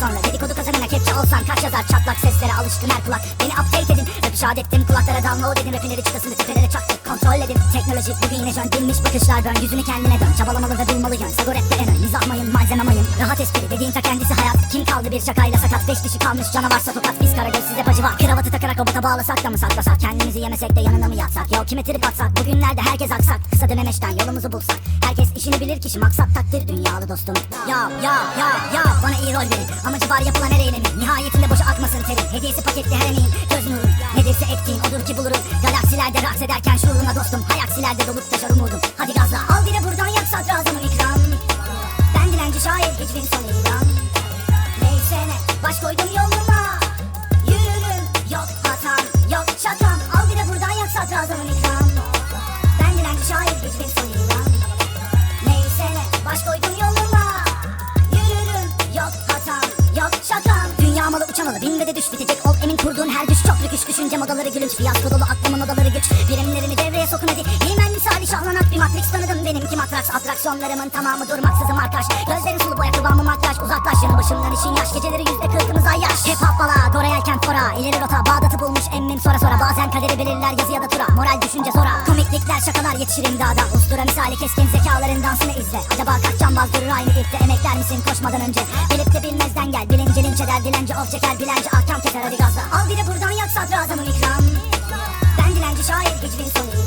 sonra Dedikodu kazanına kepçe olsan kaç yazar? Çatlak seslere alıştın her kulak. Beni update edin. Rap şahit ettim kulaklara download edin Rapinleri çıtasını tepelere çaktık. Kontrol edin. Teknoloji bu yine jön Dinmiş bakışlar dön. Yüzünü kendine dön. Çabalamalı ve bulmalı yön Sago rapte en ön. Mizah mayın malzeme mayın. Rahat espri dediğin ta kendisi hayat. Kim kaldı bir şakayla sakat? Beş dişi kalmış. Canavarsa tokat Biz karagöz size pacı var. Kravatı takarak robota bağlasak da mı saklasak? Kendimizi yemesek de yanına mı yatsak? Ya kime trip atsak? Bugünlerde herkes aksak. Kısa dönemeçten yolumuzu bulsak. Herkes işini bilir. Kişi maksat takdir. Dünyalı dostum. Ya ya ya ya Rol verin Amacı var yapılan her eylemin Nihayetinde boşa akmasın terin Hediyesi paketli her emeğin. Göz nurun Nedirse ettiğin odur ki bulurum. Galaksilerde raks ederken şuuruna dostum. Hayaksilerde dolup taşar umudum Hadi gazla al bir de buradan. Yak sadrazamı ikram. Ben dilenci şair. Hiçbir son ilan. Neyse ne. Baş koydum yoluma. Yürürüm. Yok de düş bitecek ol Emin kurduğun her düş çok lüküş Düşünce modaları gülünç. Fiyasko dolu aklımın odaları güç. Birimlerimi devreye sokun hadi Himen misali şahlanak bir matrix tanıdım. Benimki matraks atraksiyonlarımın tamamı durmaksızım arkadaş Gözlerin sulu boya kıvamı makyaj. Uzaklaş yanı başımdan işin yaş. Geceleri yüzde kırkımız ay yaş Hip hop bala Dora yelken fora. İleri rota Bağdat'ı bulmuş emmim sonra sonra. Bazen kaderi belirler yazı ya da tura. Moral düşünce zora. Komiklikler şakalar yetişir imdada. Ustura misali keskin zekaların dansını izle. Acaba kaç cambaz durur aynı ipte Emekler misin? Koşmadan önce. Bilip de bilmezden gel. Bilince linç eder dilenci of çeker Bilenci ahkam keser hadi gazla. Al bir de buradan yak sadrazamın ikram. Ben dilenci şair hicvin son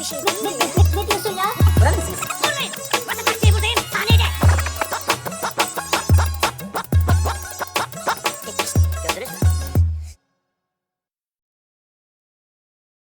She really